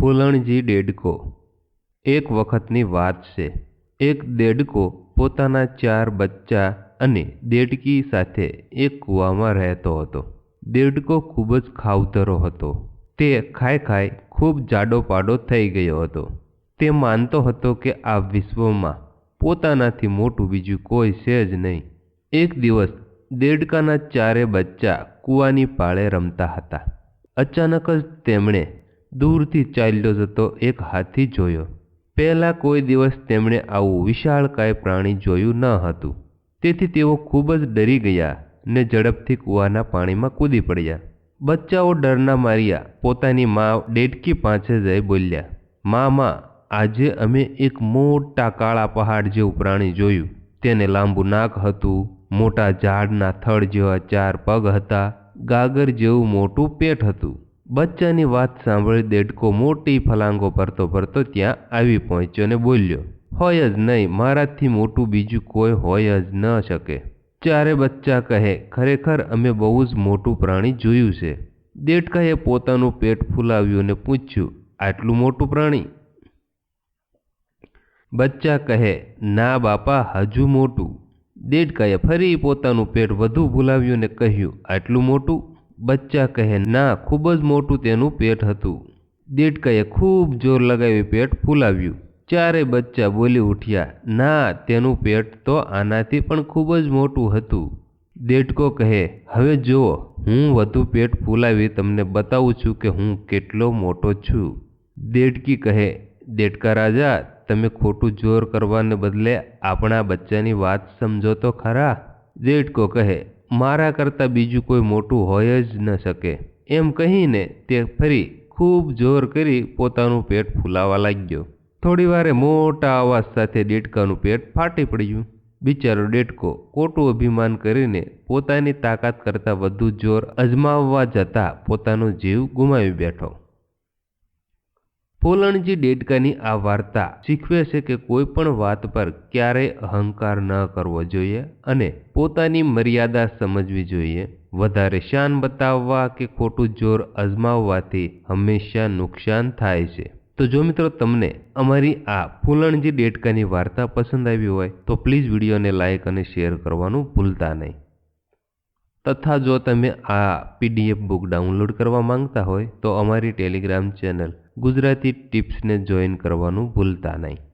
ફૂલણજી દેડકો એક વખતની વાત છે. એક દેડકો પોતાના ચાર બચ્ચા અને દેડકી સાથે એક કૂવામાં રહેતો હતો. દેડકો ખૂબ જ ખાવતરો હતો. તે ખાઈ ખાઈ ખૂબ જાડો પાડો થઈ ગયો હતો. તે માનતો હતો કે આ વિશ્વમાં પોતાનાથી મોટું બીજું કોઈ છે જ નહીં. એક દિવસ દેડકાના ચારે બચ્ચા કૂવાની પાળે રમતા હતા. અચાનક જ તેમણે દૂરથી ચાલ્યો જતો એક હાથી જોયો. પહેલાં કોઈ દિવસ તેમણે આવું વિશાળકાય પ્રાણી જોયું ન હતું. તેથી તેઓ ખૂબ જ ડરી ગયા ને ઝડપથી કૂવાના પાણીમાં કૂદી પડ્યા. બચ્ચાઓ ડરના માર્યા, પોતાની મા ડેડકી પાસે જઈ બોલ્યા મા મા આજે અમે એક મોટા કાળા પહાડ જેવું પ્રાણી જોયું. તેને લાંબુ નાક હતું, મોટા ઝાડના થડ જેવા ચાર પગ હતા, ગાગર જેવું મોટું પેટ હતું. બચ્ચાની વાત સાંભળી દેડકો મોટી ફલાંગો ભરતો ભરતો ત્યાં આવી પહોંચ્યો અને બોલ્યો, હોય જ નહીં, મારાથી મોટું બીજું કોઈ હોય જ ન શકે. ચારે બચ્ચા કહે, ખરેખર અમે બહુ જ મોટું પ્રાણી જોયું છે. દેડકાએ પોતાનું પેટ ફૂલાવ્યું અને પૂછ્યું, આટલું મોટું પ્રાણી? બચ્ચા કહે, ના બાપા, હજુ મોટું. દેડકાએ ફરી પોતાનું પેટ વધુ ભૂલાવ્યું અને કહ્યું, આટલું મોટું? બચ્ચા કહે, ના, ખૂબ જ મોટું તેનું પેટ હતું. દેડકાએ ખૂબ જોર લગાવી પેટ ફૂલાવ્યું. ચારે બચ્ચા બોલી ઉઠ્યા, ના, તેનું પેટ તો આનાથી પણ ખૂબ જ મોટું હતું. દેડકો કહે, હવે જુઓ, હું વધુ પેટ ફૂલાવી તમને બતાવું છું કે હું કેટલો મોટો છું. દેડકી કહે, દેડકા રાજા, તમે ખોટું જોર કરવાને બદલે આપણા બચ્ચાની વાત સમજો તો ખરા. દેડકો કહે મારા કરતાં બીજું કોઈ મોટું હોય જ ન શકે. એમ કહીને તે ફરી ખૂબ જોર કરી પોતાનું પેટ ફૂલાવા લાગ્યો. થોડી વારે મોટા અવાજ સાથે દેડકાનું પેટ ફાટી પડ્યું. બિચારો દેડકો ખોટું અભિમાન કરીને પોતાની તાકાત કરતાં વધુ જોર અજમાવવા જતાં પોતાનો જીવ ગુમાવી બેઠો. ફૂલણજી ડેડકાની આ વાર્તા શીખવે છે કે કોઈ પણ વાત પર ક્યારેય અહંકાર ન કરવો જોઈએ અને પોતાની મર્યાદા સમજવી જોઈએ. વધારે શાન બતાવવા કે ખોટું જોર અજમાવવાથી હંમેશા નુકસાન થાય છે. તો જો મિત્રો તમને અમારી આ ફૂલણજી ડેટકાની વાર્તા પસંદ આવી હોય તો પ્લીઝ વિડીયોને લાઇક અને શેર કરવાનું ભૂલતા નહીં. તથા જો તમે આ પીડીએફ બુક ડાઉનલોડ કરવા માંગતા હોય તો અમારી ટેલિગ્રામ ચેનલ ગુજરાતી ટિપ્સને જોઈન કરવાનું ભૂલતા નહીં.